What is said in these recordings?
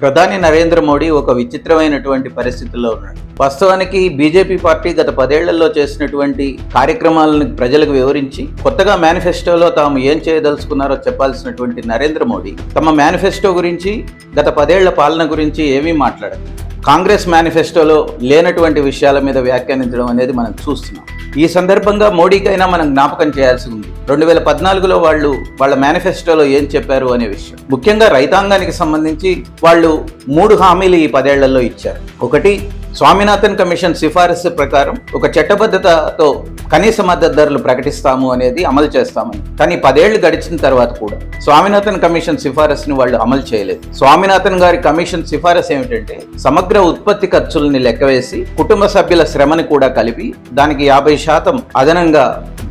ప్రధాని నరేంద్ర మోడీ ఒక విచిత్రమైనటువంటి పరిస్థితుల్లో ఉన్నాడు. వాస్తవానికి బీజేపీ పార్టీ గత పదేళ్ళలో చేసినటువంటి కార్యక్రమాలను ప్రజలకు వివరించి కొత్తగా మేనిఫెస్టోలో తాము ఏం చేయదలుచుకున్నారో చెప్పాల్సినటువంటి నరేంద్ర మోడీ తమ మేనిఫెస్టో గురించి గత పదేళ్ళ పాలన గురించి ఏమీ మాట్లాడదు కాంగ్రెస్ మేనిఫెస్టోలో లేనటువంటి విషయాల మీద వ్యాఖ్యానించడం అనేది మనం చూస్తున్నాం. ఈ సందర్భంగా మోడీకైనా మనం జ్ఞాపకం చేయాల్సి ఉంది. రెండు వేల పద్నాలుగులో వాళ్ళు వాళ్ళ మేనిఫెస్టోలో ఏం చెప్పారు అనే విషయం. ముఖ్యంగా రైతాంగానికి సంబంధించి వాళ్ళు మూడు హామీలు ఈ పదేళ్ళలో ఇచ్చారు. ఒకటి స్వామినాథన్ కమిషన్ సిఫారసు ప్రకారం ఒక చట్టబద్ధతతో కనీస మద్దతు ధరలు ప్రకటిస్తాము అనేది అమలు చేస్తామని. కానీ పదేళ్ళు గడిచిన తర్వాత కూడా స్వామినాథన్ కమిషన్ సిఫారసుని వాళ్ళు అమలు చేయలేదు. స్వామినాథన్ గారి కమిషన్ సిఫారసు ఏమిటంటే సమగ్ర ఉత్పత్తి ఖర్చుల్ని లెక్కవేసి కుటుంబ సభ్యుల శ్రమని కూడా కలిపి దానికి యాభై శాతం అదనంగా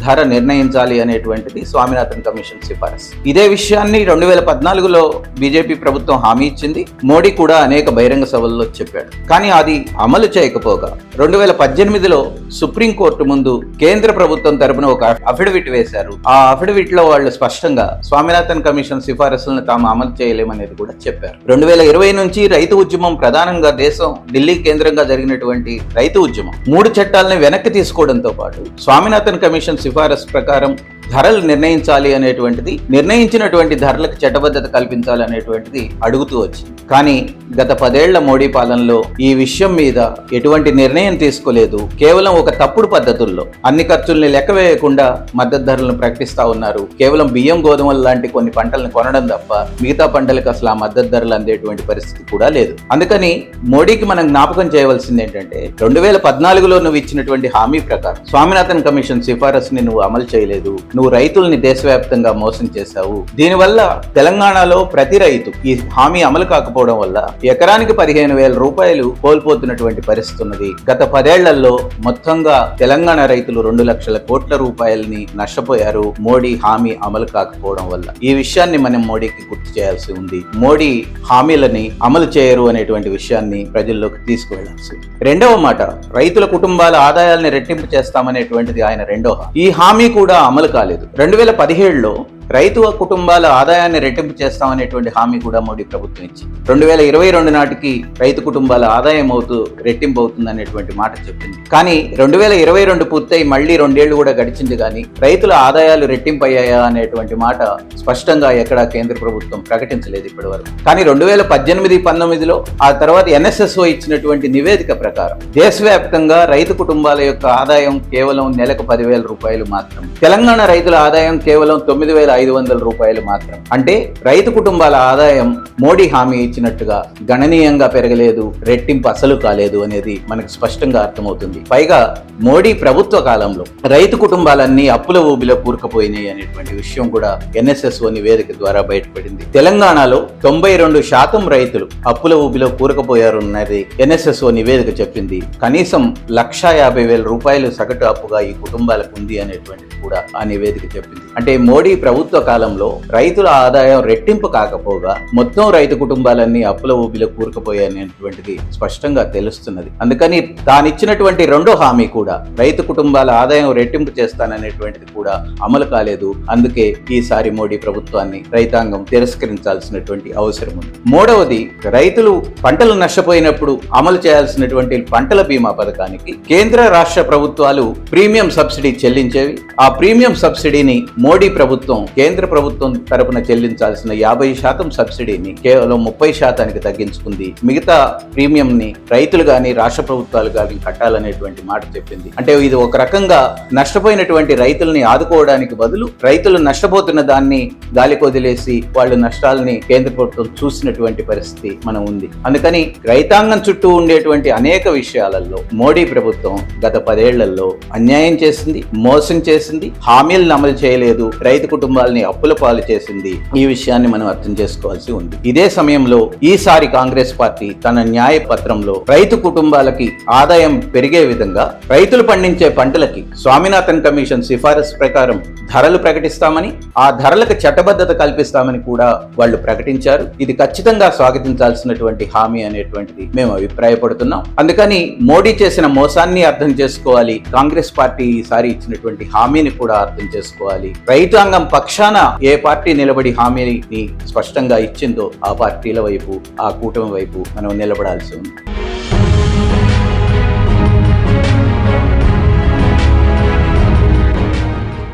ధర నిర్ణయించాలి అనేటువంటిది స్వామినాథన్ కమిషన్ సిఫారసు. ఇదే విషయాన్ని రెండు వేల పద్నాలుగులో బీజేపీ ప్రభుత్వం హామీ ఇచ్చింది. మోడీ కూడా అనేక బహిరంగ సభల్లో చెప్పాడు. కానీ అది అమలు చేయకపోగా రెండు వేల పద్దెనిమిదిలో సుప్రీంకోర్టు ముందు కేంద్ర ప్రభుత్వం తరపున ఒక అఫిడవిట్ వేశారు. ఆ అఫిడవిట్లో వాళ్ళు స్పష్టంగా స్వామినాథన్ కమిషన్ సిఫారసులను తాము అమలు చేయలేమనేది కూడా చెప్పారు. రెండు వేల ఇరవై నుంచి రైతు ఉద్యమం ప్రధానంగా దేశం ఢిల్లీ కేంద్రంగా జరిగినటువంటి రైతు ఉద్యమం. మూడు చట్టాలను వెనక్కి తీసుకోవడంతో పాటు స్వామినాథన్ కమిషన్ సిఫారసు ప్రకారం ధరలు నిర్ణయించాలి అనేటువంటిది నిర్ణయించినటువంటి ధరలకు చట్టబద్ధత కల్పించాలి అనేటువంటిది అడుగుతూ వచ్చింది. కానీ గత పదేళ్ళ మోడీ పాలనలో ఈ విషయం మీద ఎటువంటి నిర్ణయం తీసుకోలేదు. కేవలం ఒక తప్పుడు పద్ధతుల్లో అన్ని ఖర్చుల్ని లెక్క వేయకుండా మద్దతు ధరలను ప్రకటిస్తా ఉన్నారు. కేవలం బియ్యం గోధుమలు లాంటి కొన్ని పంటలను కొనడం తప్ప మిగతా పంటలకు అసలు ఆ మద్దతు ధరలు అందేటువంటి పరిస్థితి కూడా లేదు. అందుకని మోడీకి మనం జ్ఞాపకం చేయవలసింది ఏంటంటే రెండు వేల పద్నాలుగులో నువ్వు ఇచ్చినటువంటి హామీ ప్రకారం స్వామినాథన్ కమిషన్ సిఫారసుని నువ్వు అమలు చేయలేదు. నువ్వు రైతుల్ని దేశవ్యాప్తంగా మోసం చేశావు. దీనివల్ల తెలంగాణలో ప్రతి రైతు ఈ హామీ అమలు కాకపోవడం వల్ల ఎకరానికి పదిహేను వేల రూపాయలు కోల్పోతున్నటువంటి పరిస్థితి ఉన్నది. గత పదేళ్ళలో మొత్తంగా తెలంగాణ రైతులు రెండు లక్షల కోట్ల రూపాయలని నష్టపోయారు. మోడీ హామీ అమలు కాకపోవడం వల్ల. ఈ విషయాన్ని మనం మోడీకి గుర్తు చేయాల్సి ఉంది. మోడీ హామీలని అమలు చేయరు అనేటువంటి విషయాన్ని ప్రజల్లోకి తీసుకువెళ్ళాల్సి రెండవ మాట రైతుల కుటుంబాల ఆదాయాల్ని రెట్టింపు చేస్తామనేటువంటిది ఆయన రెండో ఈ హామీ కూడా అమలు కాదు కాలేదు రెండు వేల పదిహేడులో రైతు కుటుంబాల ఆదాయాన్ని రెట్టింపు చేస్తామనేటువంటి హామీ కూడా మోడీ ప్రభుత్వం ఇచ్చింది. రెండు వేల ఇరవై రెండు నాటికి రైతు కుటుంబాల ఆదాయం అవుతూ రెట్టింపు అవుతుంది అనేటువంటి మాట చెప్పింది. కానీ రెండు వేల ఇరవై రెండు పూర్తయి మళ్ళీ రెండేళ్ళు కూడా గడిచింది కానీ రైతుల ఆదాయాలు రెట్టింపు అయ్యాయా అనేటువంటి మాట స్పష్టంగా ఎక్కడా కేంద్ర ప్రభుత్వం ప్రకటించలేదు ఇప్పటి వరకు కానీ రెండు వేల పద్దెనిమిది పంతొమ్మిదిలో ఆ తర్వాత ఎన్ఎస్ఎస్ఓ ఇచ్చినటువంటి నివేదిక ప్రకారం దేశవ్యాప్తంగా రైతు కుటుంబాల యొక్క ఆదాయం కేవలం నెలకు పదివేల రూపాయలు మాత్రం తెలంగాణ రైతుల ఆదాయం కేవలం తొమ్మిది వేల ఐదు వందల రూపాయలు మాత్రం. అంటే రైతు కుటుంబాల ఆదాయం మోడీ హామీ ఇచ్చినట్టుగా గణనీయంగా పెరగలేదు రెట్టింపు అసలు కాలేదు అనేది మనకు స్పష్టంగా అర్థమవుతుంది. పైగా మోడీ ప్రభుత్వ కాలంలో రైతు కుటుంబాలన్నీ అప్పుల ఊబిలో కూరుకుపోయినాయి అనేటువంటి విషయం కూడా ఎన్ఎస్ఎస్ఓ నివేదిక ద్వారా బయటపడింది. తెలంగాణలో తొంభై రెండు శాతం రైతులు అప్పుల ఊబిలో కూరుకుపోయారు అన్నది ఎన్ఎస్ఎస్ఓ నివేదిక చెప్పింది. కనీసం లక్షా యాభై వేల రూపాయలు సగటు అప్పుగా ఈ కుటుంబాలకు ఉంది అనేటువంటిది కూడా ఆ నివేదిక చెప్పింది. అంటే మోడీ ప్రభుత్వ ప్రభుత్వ కాలంలో రైతుల ఆదాయం రెట్టింపు కాకపోగా మొత్తం రైతు కుటుంబాలన్నీ అప్పుల ఊబిలో కూరుకుపోయాయనేటువంటిది స్పష్టంగా తెలుస్తున్నది. అందుకని తానిచ్చినటువంటి రెండో హామీ కూడా రైతు కుటుంబాల ఆదాయం రెట్టింపు చేస్తాననేటువంటిది కూడా అమలు కాలేదు. అందుకే ఈసారి మోడీ ప్రభుత్వాన్ని రైతాంగం తిరస్కరించాల్సినటువంటి అవసరం ఉంది. మూడవది రైతులు పంటలు నష్టపోయినప్పుడు అమలు చేయాల్సినటువంటి పంటల బీమా పథకానికి కేంద్ర రాష్ట్ర ప్రభుత్వాలు ప్రీమియం సబ్సిడీ చెల్లించేవి. ఆ ప్రీమియం సబ్సిడీని మోడీ ప్రభుత్వం కేంద్ర ప్రభుత్వం తరపున చెల్లించాల్సిన యాభై శాతం సబ్సిడీని కేవలం ముప్పై శాతానికి తగ్గించుకుంది. మిగతా ప్రీమియంని రైతులు కానీ రాష్ట్ర ప్రభుత్వాలు కానీ కట్టాలనేటువంటి మాట చెప్పింది. అంటే ఇది ఒక రకంగా నష్టపోయినటువంటి రైతుల్ని ఆదుకోవడానికి బదులు రైతులు నష్టపోతున్న దాన్ని గాలి కొదిలేసి వాళ్ళు నష్టాలని కేంద్ర ప్రభుత్వం చూసినటువంటి పరిస్థితి మనం ఉంది. అందుకని రైతాంగం చుట్టూ ఉండేటువంటి అనేక విషయాలలో మోడీ ప్రభుత్వం గత పదేళ్ళలో అన్యాయం చేసింది మోసం చేసింది హామీలను అమలు చేయలేదు. రైతు వాళ్ళని అప్పుల పాలు చేసింది ఈ విషయాన్ని మనం అర్థం చేసుకోవాల్సి ఉంది. ఇదే సమయంలో ఈసారి కాంగ్రెస్ పార్టీ తన న్యాయ పత్రంలో రైతు కుటుంబాలకి ఆదాయం పెరిగే విధంగా రైతులు పండించే పంటలకి స్వామినాథన్ కమిషన్ సిఫారసు ప్రకారం ధరలు ప్రకటిస్తామని ఆ ధరలకు చట్టబద్ధత కల్పిస్తామని కూడా వాళ్ళు ప్రకటించారు. ఇది ఖచ్చితంగా స్వాగతించాల్సినటువంటి హామీ అనేటువంటిది మేము అభిప్రాయపడుతున్నాం. అందుకని మోడీ చేసిన మోసాన్ని అర్థం చేసుకోవాలి. కాంగ్రెస్ పార్టీ ఈసారి ఇచ్చినటువంటి హామీని కూడా అర్థం చేసుకోవాలి. రైతాంగం పక్ష పక్షాన ఏ పార్టీ నిలబడి హామీని స్పష్టంగా ఇచ్చిందో ఆ పార్టీల వైపు ఆ కూటమి వైపు మనం నిలబడాల్సి ఉంది.